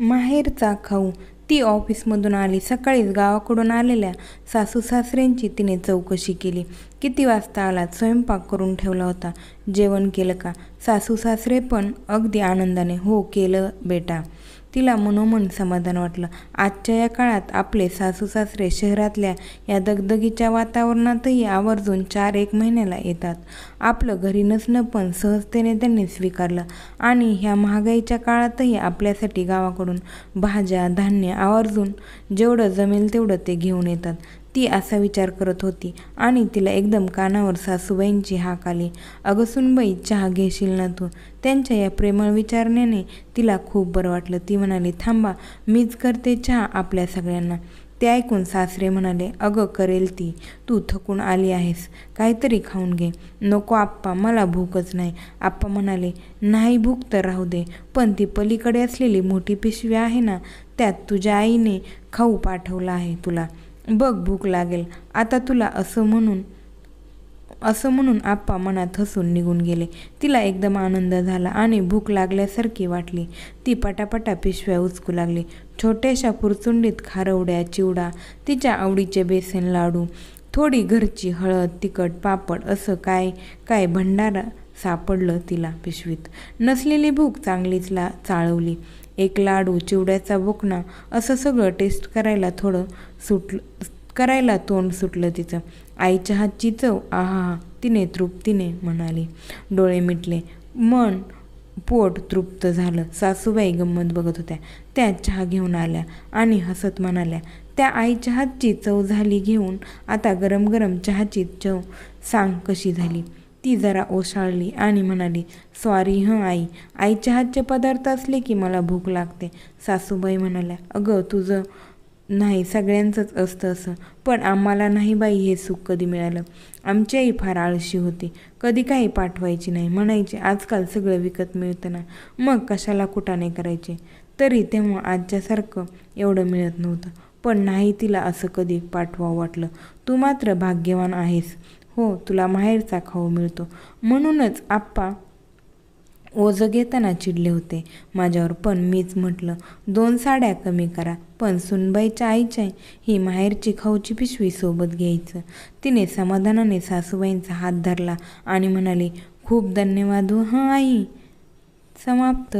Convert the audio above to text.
माहेरचा खाऊ ती ऑफिसमधून आली. सकाळीच गावाकडून आलेल्या सासू सासऱ्यांची तिने चौकशी केली. किती वाजता आलात? स्वयंपाक करून ठेवला होता. जेवण केलं का? सासू सासरे पण अगदी आनंदाने हो केलं बेटा. तिला मनोमन समाधान वाटलं. आजच्या या काळात आपले सासू सासरे शहरातल्या या दगदगीच्या वातावरणातही आवर्जून चार एक महिन्याला येतात. आपलं घरी नसणं पण सहजतेने त्यांनी स्वीकारलं. आणि ह्या महागाईच्या काळातही आपल्यासाठी गावाकडून भाज्या धान्य आवर्जून जेवढं जमेल तेवढं ते घेऊन येतात. ती असा विचार करत होती आणि तिला एकदम कानावर सासूबाईंची हाक आली. अगं सुनबाई चहा घेशील ना तू? त्यांच्या या प्रेमळ विचारण्याने तिला खूप बरं वाटलं. ती म्हणाली थांबा मीच करते चहा आपल्या सगळ्यांना. ते ऐकून सासरे म्हणाले अगं करेल ती. तू थकून आली आहेस. काहीतरी खाऊन घे. नको आप्पा मला भूकच नाही. आप्पा म्हणाले नाही भूक तर राहू दे पण ती पलीकडे असलेली मोठी पिशवी आहे ना त्यात तुझ्या आईने खाऊ पाठवला आहे तुला. बघ भूक लागेल. आता तुला असं म्हणून असं म्हणून आप्पा मनात हसून निघून गेले. तिला एकदम आनंद झाला आणि भूक लागल्यासारखी वाटली. ती पटापटा पिशव्या उचकू लागली. छोट्याशा पुरचुंडीत खारवड्या चिवडा तिच्या आवडीचे बेसन लाडू थोडी घरची हळद तिखट पापड असं काय काय भंडारा सापडलं तिला पिशवीत. नसलेली भूक चांगलीच ला चाळवली. एक लाडू चिवड्याचा बुकणा असं सगळं टेस्ट करायला थोडं सुटलं करायला तोंड सुटलं तिचं. आईच्या हातची चव आहा तिने तृप्तीने म्हणाली. डोळे मिटले. मन पोट तृप्त झालं. सासूबाई गंमत बघत होत्या. त्या चहा घेऊन आल्या आणि हसत म्हणाल्या त्या आईच्या हातची चव झाली घेऊन आता गरम गरम चहाची चव सांग कशी झाली? ती जरा ओशाळली आणि म्हणाली सॉरी हं आई. आईच्या हातचे पदार्थ असले की मला भूक लागते. सासूबाई म्हणाल्या अगं तुझं नाही सगळ्यांचंच असतं असं. पण आम्हाला नाही बाई हे सुख कधी मिळालं. आमची फार आळशी होती. कधी काही पाठवायची नाही. म्हणायचे आजकाल सगळं विकत मिळतं ना. मग कशाला कुटाने करायचे? तरी तेव्हा आजच्यासारखं एवढं मिळत नव्हतं. पण नाही तिला असं कधी पाठवावं वाटलं. तू मात्र भाग्यवान आहेस. हो तुला माहेरचा खाऊ मिळतो. म्हणूनच आप्पा ओझं घेताना चिडले होते. माझ्यावर पण मीच म्हटलं दोन साड्या कमी करा पण सुनबाईच्या आईच्या ही माहेरची खाऊची पिशवी सोबत घ्यायचं. तिने समाधानाने सासूबाईंचा हात धरला आणि म्हणाली खूप धन्यवाद हो हां आई. समाप्त.